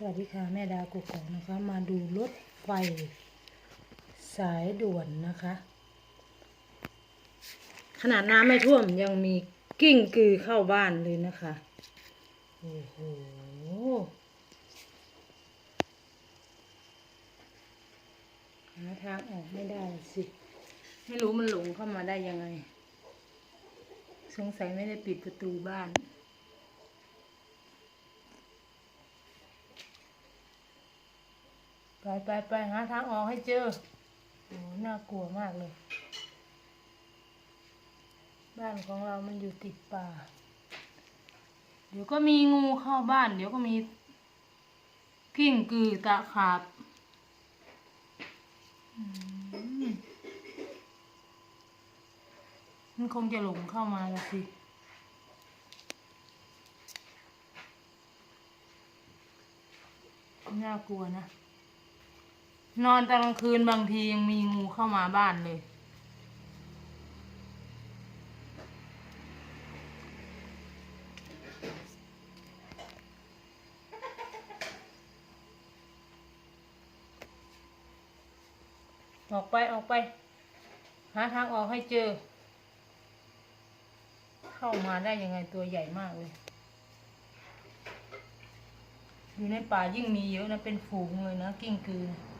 สวัสดีค่ะ แม่ดากุกกอกนะคะ มาดูรถไฟสายด่วนนะคะ ขนาดน้ำไม่ท่วมยังมีกิ้งกือเข้าบ้านเลยนะคะ โอ้โหหาทางออกไม่ได้สิ ไม่รู้มันหลงเข้ามาได้ยังไง สงสัยไม่ได้ปิดประตูบ้าน ไปไปไปหาทางออกให้เจอโอ้น่ากลัวมากเลย บ้านของเรามันอยู่ติดป่า เดี๋ยวก็มีงูเข้าบ้าน เดี๋ยวก็มีกิ้งกือตะขาบมมันคงจะหลงเข้ามาละสิน่ากลัวนะ นอนตอนกลางคืนบางทียังมีงูเข้ามาบ้านเลย ออกไปออกไป หาทางออกให้เจอ เข้ามาได้ยังไงตัวใหญ่มากเลย อยู่ในป่ายิ่งมีเยอะนะ เป็นฝูงเลยนะ กิ้งกือนะ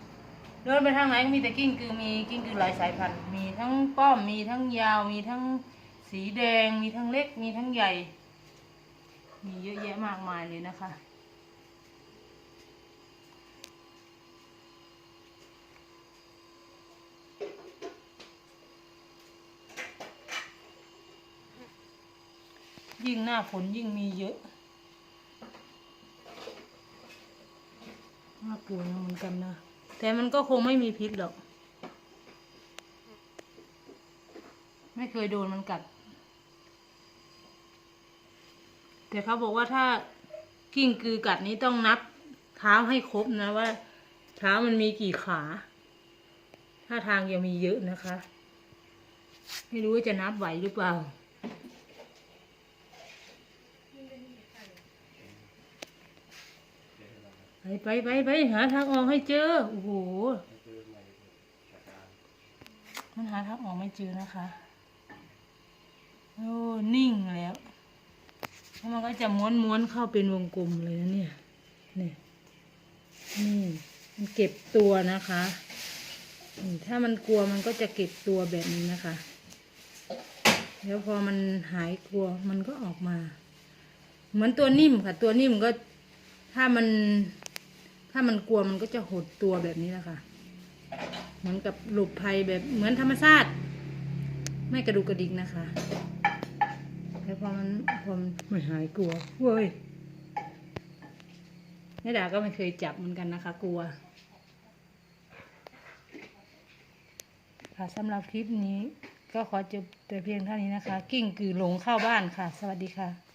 เดินไปทางไหนก็มีแต่กิ้งกือมีกิ้งกือหลายสายพันธุ์มีทั้งป้อมมีทั้งยาวมีทั้งสีแดงมีทั้งเล็กมีทั้งใหญ่ มีเยอะแยะมากมายเลยนะคะ ยิ่งหน้าฝนยิ่งมีเยอะน่ากลัวเหมือนกันนะ แต่มันก็คงไม่มีพิษหรอก ไม่เคยโดนมันกัด แต่เขาบอกว่าถ้ากิ้งกือกัดนี้ต้องนับเท้าให้ครบนะว่า เท้ามันมีกี่ขา ถ้าทางยังมีเยอะนะคะ ไม่รู้ว่าจะนับไหวหรือเปล่า ไปไปไปไปหาทางออกให้เจอ โอ้โห มันหาทางออกไม่เจอนะคะ โอ้ นิ่งแล้ว แล้วมันก็จะม้วนม้วนๆเข้าเป็นวงกลมเลยนะเนี่ยเนี่ยนี่ มันเก็บตัวนะคะ ถ้ามันกลัวมันก็จะเก็บตัวแบบนี้นะคะ แล้วพอมันหายกลัวมันก็ออกมา เหมือนตัวนิ่มค่ะ ตัวนิ่มก็ถ้ามัน ถ้ามันกลัวมันก็จะหดตัวแบบนี้นะค่ะ เหมือนกับหลบภัยแบบเหมือนธรรมชาติ ไม่กระดูกกระดิกนะคะ แล้วพอมันพอมันไม่หายกลัวเว้ยแม่ดาก็ไม่เคยจับเหมือนกันนะคะ กลัว ค่ะสำหรับคลิปนี้ก็ขอจบแต่เพียงเท่านี้นะคะ กิ้งกือหลงเข้าบ้านค่ะ สวัสดีค่ะ